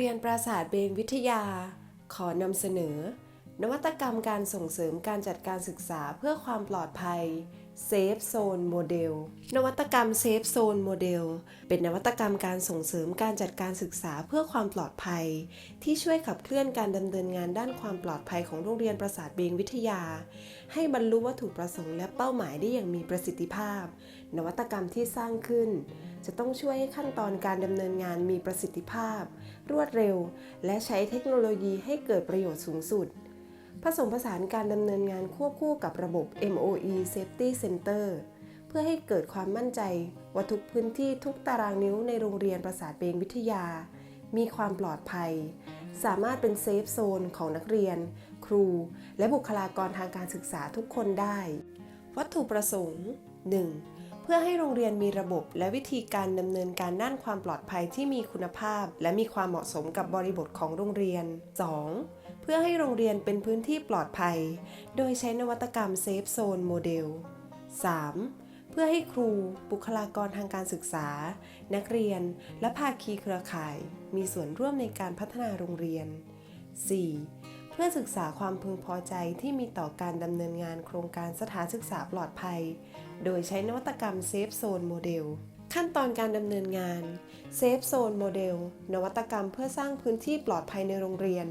เรียนปราสาทเบงวิทยา ขอนำเสนอ นวัตกรรมการส่งเสริมการจัดการศึกษาเพื่อความปลอดภัย Safe Zone Model นวัตกรรม Safe Zone Model เป็นนวัตกรรมการส่งเสริมการจัดการศึกษาเพื่อความปลอดภัย ที่ช่วยขับเคลื่อนการดำเนินงานด้านความปลอดภัยของโรงเรียนประสาทเบงวิทยา ให้บรรลุวัตถุประสงค์และเป้าหมายได้อย่างมีประสิทธิภาพ นวัตกรรมที่สร้างขึ้น จะต้องช่วยให้ขั้นตอนการดำเนินงานมีประสิทธิภาพ รวดเร็ว และใช้เทคโนโลยีให้เกิดประโยชน์สูงสุด ผสมผสานการดำเนินงานควบคู่กับระบบ MOE Safety Center เพื่อให้เกิดความมั่นใจว่าทุกพื้นที่ทุกตารางนิ้วในโรงเรียนประสาทเบงวิทยา มีความปลอดภัย สามารถเป็นเซฟโซนของนักเรียน ครู และบุคลากรทางการศึกษาทุกคนได้ วัตถุประสงค์ 1. เพื่อให้โรงเรียนมีระบบ และวิธีการดำเนินการด้านความปลอดภัยที่มีคุณภาพ และมีความเหมาะสมกับบริบทของโรงเรียน 2. เพื่อให้โรงเรียนเป็นพื้นที่ปลอดภัย โดยใช้นวัตกรรมเซฟโซนโมเดล 3. เพื่อให้ครู บุคลากรทางการศึกษา นักเรียน และภาคีเครือข่าย มีส่วนร่วมในการพัฒนาโรงเรียน 4. เพื่อศึกษาความพึงพอใจที่มีต่อการดำเนินงานโครงการสถานศึกษาปลอดภัย โดยใช้นวัตกรรมเซฟโซนโมเดลขั้นตอนการดำเนินงานเซฟโซนโมเดลนวัตกรรมเพื่อสร้างพื้นที่ปลอดภัยในโรงเรียน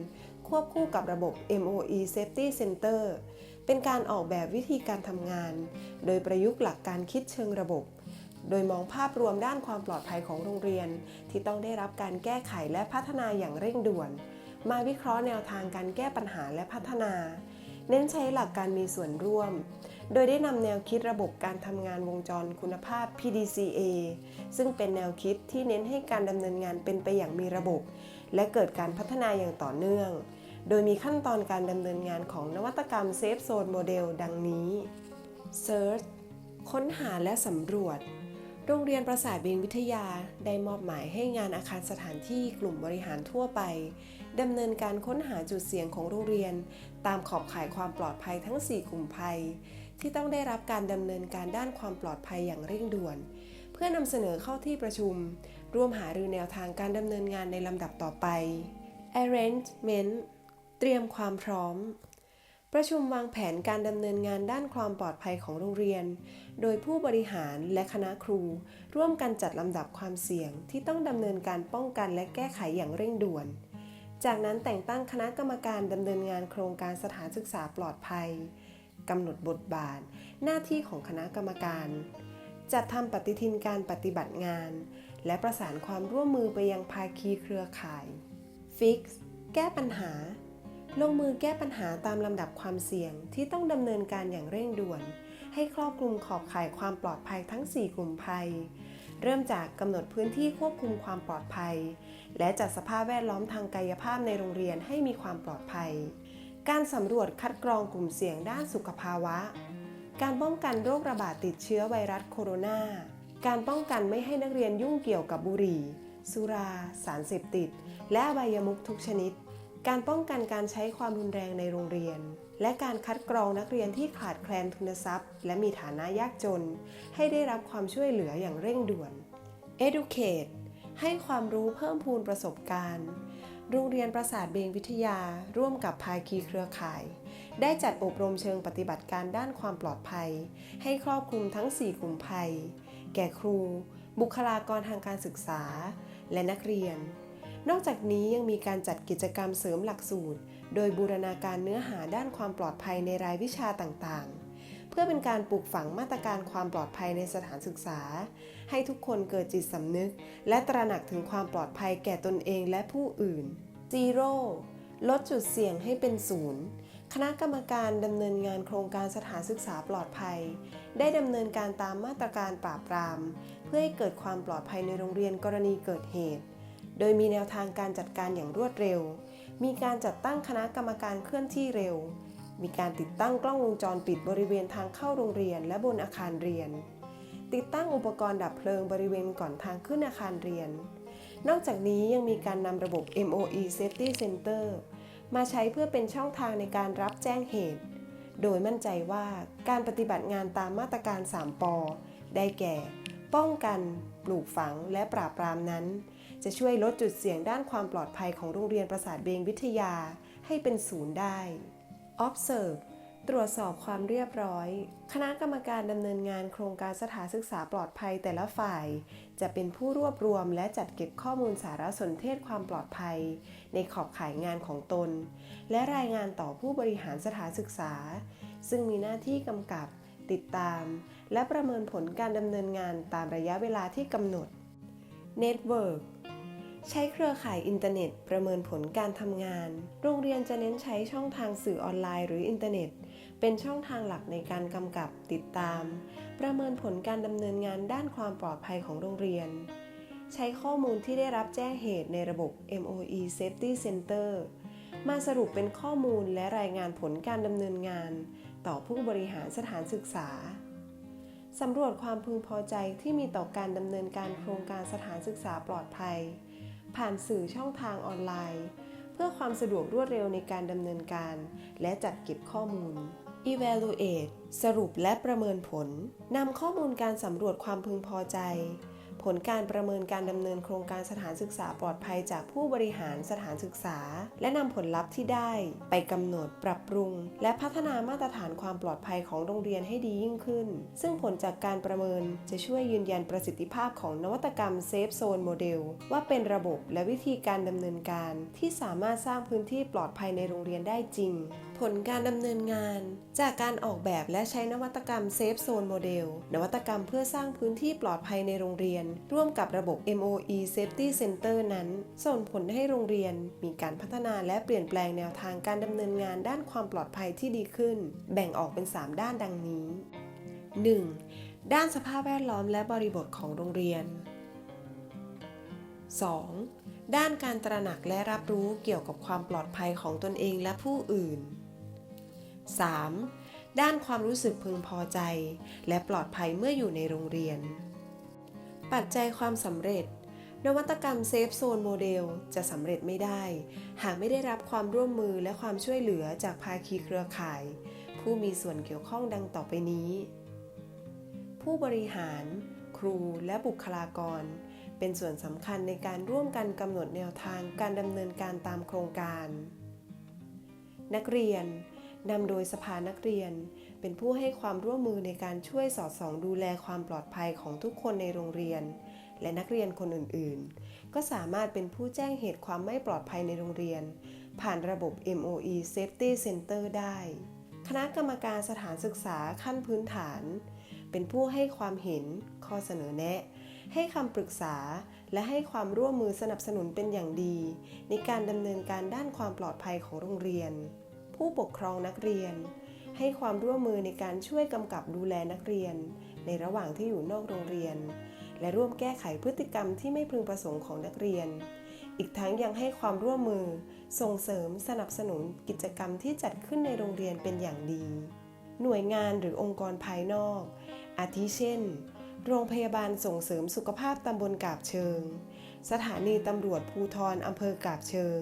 ควบคู่กับระบบ MOE Safety Center เป็นการออกแบบวิธีการทำงาน โดยประยุกต์หลักการคิดเชิงระบบ โดยมองภาพรวมด้านความปลอดภัยของโรงเรียน ที่ต้องได้รับการแก้ไขและพัฒนาอย่างเร่งด่วน มาวิเคราะห์แนวทางการแก้ปัญหาและพัฒนา เน้นใช้หลักการมีส่วนร่วม โดยได้นำแนวคิดระบบการทำงานวงจรคุณภาพ PDCA ซึ่งเป็นแนวคิดที่เน้นให้การดำเนินงานเป็นไปอย่างมีระบบ และเกิดการพัฒนาอย่างต่อเนื่อง โดยมีขั้นตอนการดำเนินงานของนวัตกรรม Safe Zone Model ดังนี้ Search ค้นหาและสำรวจ โรงเรียนประสาทเบงวิทยาได้มอบหมายให้งานอาคารสถานที่กลุ่มบริหารทั่วไป ดำเนินการค้นหาจุดเสี่ยงของโรงเรียน ตามขอบข่ายความปลอดภัยทั้ง 4 กลุ่มภัย ที่ต้องได้รับการดำเนินการด้านความปลอดภัยอย่างเร่งด่วน เพื่อนำเสนอเข้าที่ประชุม ร่วมหารือแนวทางการดำเนินงานในลำดับต่อไป arrangement เตรียมความพร้อม ประชุมวางแผนการดำเนินงานด้านความปลอดภัยของโรงเรียน โดยผู้บริหารและคณะครู ร่วมกันจัดลำดับความเสี่ยงที่ต้องดำเนินการป้องกันและแก้ไขอย่างเร่งด่วน จากนั้นแต่งตั้งคณะกรรมการดำเนินงานโครงการสถานศึกษาปลอดภัยกำหนดบทบาท หน้าที่ของคณะกรรมการ จัดทำปฏิทินการปฏิบัติงาน และประสานความร่วมมือไปยังภาคีเครือข่าย Fix แก้ปัญหา ลงมือแก้ปัญหาตามลำดับความเสี่ยงที่ต้องดำเนินการอย่างเร่งด่วน ให้ครอบคลุมขอบข่ายความปลอดภัยทั้ง 4 กลุ่มภัย เริ่มจากกำหนดพื้นที่ควบคุมความปลอดภัย และจัดสภาพแวดล้อมทางกายภาพในโรงเรียนให้มีความปลอดภัย การสำรวจคัดกรองกลุ่มเสี่ยงด้านสุขภาวะ การป้องกันโรคระบาดติดเชื้อไวรัสโคโรนา การป้องกันไม่ให้นักเรียนยุ่งเกี่ยวกับบุหรี่ สุรา สารเสพติด และอบายมุขทุกชนิด การป้องกันการใช้ความรุนแรงในโรงเรียน และการคัดกรองนักเรียนที่ขาดแคลนทุนทรัพย์ และมีฐานะยากจน ให้ได้รับความช่วยเหลืออย่างเร่งด่วน Educate ให้ความรู้เพิ่มพูนประสบการณ์ โรงเรียนประสาทเบงวิทยา ร่วมกับภาคีเครือข่าย ได้จัดอบรมเชิงปฏิบัติการด้านความปลอดภัย ให้ครอบคลุมทั้ง 4 กลุ่มภัย แก่ครู บุคลากรทางการศึกษา และนักเรียน นอกจากนี้ยังมีการจัดกิจกรรมเสริมหลักสูตร โดยบูรณาการเนื้อหาด้านความปลอดภัยในรายวิชาต่างๆ เพื่อเป็นการปลูกฝังมาตรการความปลอดภัยในสถานศึกษา ให้ทุกคนเกิดจิตสำนึก และตระหนักถึงความปลอดภัยแก่ตนเองและผู้อื่น Zero ลดจุดเสี่ยงให้เป็นศูนย์คณะกรรมการดำเนินงานโครงการสถานศึกษาปลอดภัย ได้ดำเนินการตามมาตรการปราบปราม เพื่อให้เกิดความปลอดภัยในโรงเรียนกรณีเกิดเหตุ โดยมีแนวทางการจัดการอย่างรวดเร็ว มีการจัดตั้งคณะกรรมการเคลื่อนที่เร็ว มีการติดตั้งกล้องวงจรปิดบริเวณทางเข้าโรงเรียนและบนอาคารเรียน ติดตั้งอุปกรณ์ดับเพลิงบริเวณก่อนทางขึ้นอาคารเรียน นอกจากนี้ยังมีการนำระบบ MOE Safety Center มาใช้เพื่อเป็นช่องทางในการรับแจ้งเหตุ โดยมั่นใจว่าการปฏิบัติงานตามมาตรการ 3ปอได้แก่ ป้องกัน ปลูกฝัง และปราบปรามนั้น จะช่วยลดจุดเสี่ยงด้านความปลอดภัยของโรงเรียนประสาทเบงวิทยาให้เป็นศูนย์ได้ observe ตรวจสอบความเรียบร้อย คณะกรรมการดำเนินงานโครงการสถานศึกษาปลอดภัยแต่ละฝ่าย จะเป็นผู้รวบรวมและจัดเก็บข้อมูลสารสนเทศความปลอดภัย ในขอบข่ายงานของตน และรายงานต่อผู้บริหารสถานศึกษา ซึ่งมีหน้าที่กำกับ ติดตาม และประเมินผลการดำเนินงานตามระยะเวลาที่กำหนด Network ใช้เครือข่ายอินเทอร์เน็ต ประเมินผลการทำงาน โรงเรียนจะเน้นใช้ช่องทางสื่อออนไลน์หรืออินเทอร์เน็ต เป็นช่องทางหลักในการกำกับติดตาม ประเมินผลการดำเนินงานด้านความปลอดภัยของโรงเรียน ใช้ข้อมูลที่ได้รับแจ้งเหตุในระบบ MOE Safety Center มาสรุปเป็นข้อมูลและรายงานผลการดำเนินงาน ต่อผู้บริหารสถานศึกษาสำรวจความพึงพอใจที่มีต่อการดำเนินการโครงการสถานศึกษาปลอดภัย ผ่านสื่อช่องทางออนไลน์ เพื่อความสะดวกรวดเร็วในการดำเนินการ และจัดเก็บข้อมูล Evaluate สรุปและประเมินผลนำข้อมูลการสำรวจความพึงพอใจ ผลการประเมินการดำเนินโครงการสถานศึกษาปลอดภัยจากผู้บริหารสถานศึกษา และนำผลลัพธ์ที่ได้ไปกำหนดปรับปรุง และพัฒนามาตรฐานความปลอดภัยของโรงเรียนให้ดียิ่งขึ้น ซึ่งผลจากการประเมินจะช่วยยืนยันประสิทธิภาพของนวัตกรรมเซฟโซนโมเดลว่าเป็นระบบและวิธีการดำเนินการ ที่สามารถสร้างพื้นที่ปลอดภัยในโรงเรียนได้จริง ผลการดำเนินงาน จากการออกแบบและใช้นวัตกรรมเซฟโซนโมเดลนวัตกรรมเพื่อสร้างพื้นที่ปลอดภัยในโรงเรียนร่วมกับระบบ MOE Safety Center นั้น ส่งผลให้โรงเรียนมีการพัฒนาและเปลี่ยนแปลงแนวทางการดำเนินงานด้านความปลอดภัยที่ดีขึ้น แบ่งออกเป็น 3 ด้านดังนี้ 1. ด้านสภาพแวดล้อมและบริบทของโรงเรียน 2. ด้านการตระหนักและรับรู้เกี่ยวกับความปลอดภัยของตนเองและผู้อื่น 3. ด้านความรู้สึกพึงพอใจ และปลอดภัยเมื่ออยู่ในโรงเรียน ปัจจัยความสำเร็จ นวัตกรรมเซฟโซนโมเดลจะสำเร็จไม่ได้ หากไม่ได้รับความร่วมมือและความช่วยเหลือจากภาคีเครือข่าย ผู้มีส่วนเกี่ยวข้องดังต่อไปนี้ ผู้บริหาร ครูและบุคลากร เป็นส่วนสำคัญในการร่วมกันกำหนดแนวทางการดำเนินการตามโครงการ นักเรียน นำโดยสภานักเรียน เป็นผู้ให้ความร่วมมือในการช่วยสอดส่องดูแลความปลอดภัยของทุกคนในโรงเรียน และนักเรียนคนอื่นๆ ก็สามารถเป็นผู้แจ้งเหตุความไม่ปลอดภัยในโรงเรียน ผ่านระบบ MOE Safety Center ได้ คณะกรรมการสถานศึกษาขั้นพื้นฐาน เป็นผู้ให้ความเห็น ข้อเสนอแนะ ให้คำปรึกษา และให้ความร่วมมือสนับสนุนเป็นอย่างดี ในการดำเนินการด้านความปลอดภัยของโรงเรียน ผู้ปกครองนักเรียน ให้ความร่วมมือในการช่วยกำกับดูแลนักเรียน ในระหว่างที่อยู่นอกโรงเรียน และร่วมแก้ไขพฤติกรรมที่ไม่พึงประสงค์ของนักเรียน อีกทั้งยังให้ความร่วมมือ ส่งเสริมสนับสนุนกิจกรรมที่จัดขึ้นในโรงเรียนเป็นอย่างดี หน่วยงานหรือองค์กรภายนอก อาทิเช่น โรงพยาบาลส่งเสริมสุขภาพตำบลกาบเชิง สถานีตำรวจภูทรอำเภอกาบเชิง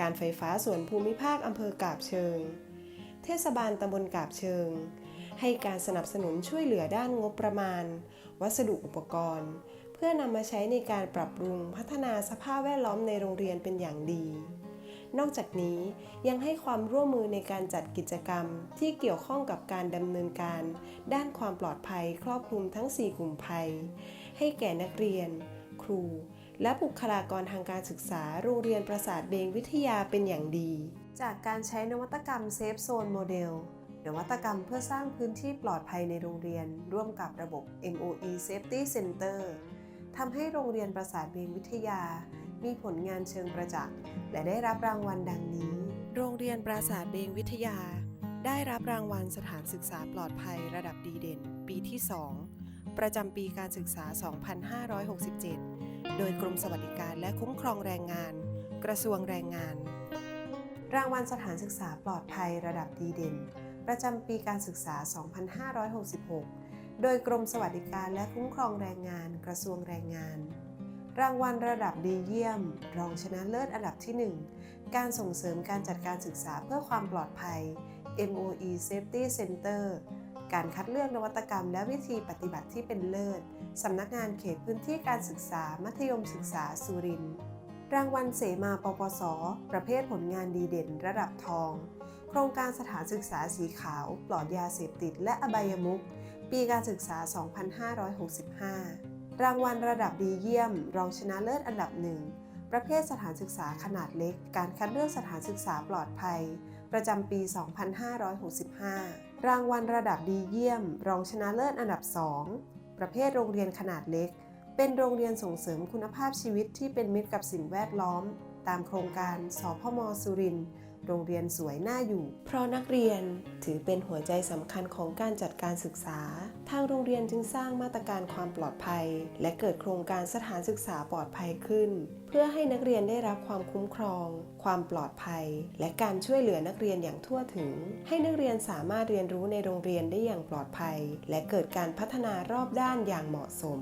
การไฟฟ้าส่วนภูมิภาคอำเภอกาบเชิง เทศบาลตำบลกาบเชิง ให้การสนับสนุนช่วยเหลือด้านงบประมาณ วัสดุอุปกรณ์ เพื่อนำมาใช้ในการปรับปรุงพัฒนาสภาพแวดล้อมในโรงเรียนเป็นอย่างดี นอกจากนี้ยังให้ความร่วมมือในการจัดกิจกรรมที่เกี่ยวข้องกับการดำเนินการ ด้านความปลอดภัยครอบคลุมทั้ง 4 กลุ่มภัย ให้แก่นักเรียน ครู และบุคลากรทางการศึกษาโรงเรียนประสาทเบงวิทยาเป็นอย่างดี จากการใช้นวัตกรรมเซฟโซนโมเดลนวัตกรรมเพื่อสร้างพื้นที่ปลอดภัยในโรงเรียน ร่วมกับระบบ MOE Safety Center ทำให้โรงเรียนประสาทเบงวิทยา มีผลงานเชิงประจักษ์ และได้รับรางวัลดังนี้ โรงเรียนปราสาทเบงวิทยา ได้รับรางวัลสถานศึกษาปลอดภัยระดับดีเด่น ปีที่ 2 ประจำปีการศึกษา 2567 โดยกรมสวัสดิการและคุ้มครองแรงงาน กระทรวงแรงงาน รางวัลสถานศึกษาปลอดภัยระดับดีเด่น ประจำปีการศึกษา 2566 โดยกรมสวัสดิการและคุ้มครองแรงงาน กระทรวงแรงงาน รางวัลระดับดีเยี่ยม รองชนะเลิศอันดับที่ 1 การส่งเสริมการจัดการศึกษาเพื่อความปลอดภัย MOE Safety Center การคัดเลือกนวัตกรรม และวิธีปฏิบัติที่เป็นเลิศ สำนักงานเขตพื้นที่การศึกษา มัธยมศึกษาสุรินทร์ รางวัลเสมาปปส ประเภทผลงานดีเด่นระดับทอง โครงการสถานศึกษาสีขาว ปลอดยาเสพติด และอบายมุข ปีการศึกษา 2565 รางวัลระดับดีเยี่ยม รองชนะเลิศอันดับหนึ่ง ประเภทสถานศึกษาขนาดเล็ก การคัดเลือกสถานศึกษาปลอดภัย ประจำปี 2565 รางวัลระดับดีเยี่ยม รองชนะเลิศอันดับ 2 ประเภทโรงเรียนขนาดเล็ก เป็นโรงเรียนส่งเสริมคุณภาพชีวิตที่เป็นมิตรกับสิ่งแวดล้อม ตามโครงการสพมสุรินทร์ โรงเรียนสวยน่าอยู่ เพราะนักเรียนถือเป็นหัวใจสำคัญของการจัดการศึกษา ทางโรงเรียนจึงสร้างมาตรการความปลอดภัย และเกิดโครงการสถานศึกษาปลอดภัยขึ้น เพื่อให้นักเรียนได้รับความคุ้มครอง ความปลอดภัย และการช่วยเหลือนักเรียนอย่างทั่วถึง ให้นักเรียนสามารถเรียนรู้ในโรงเรียนได้อย่างปลอดภัย และเกิดการพัฒนารอบด้านอย่างเหมาะสม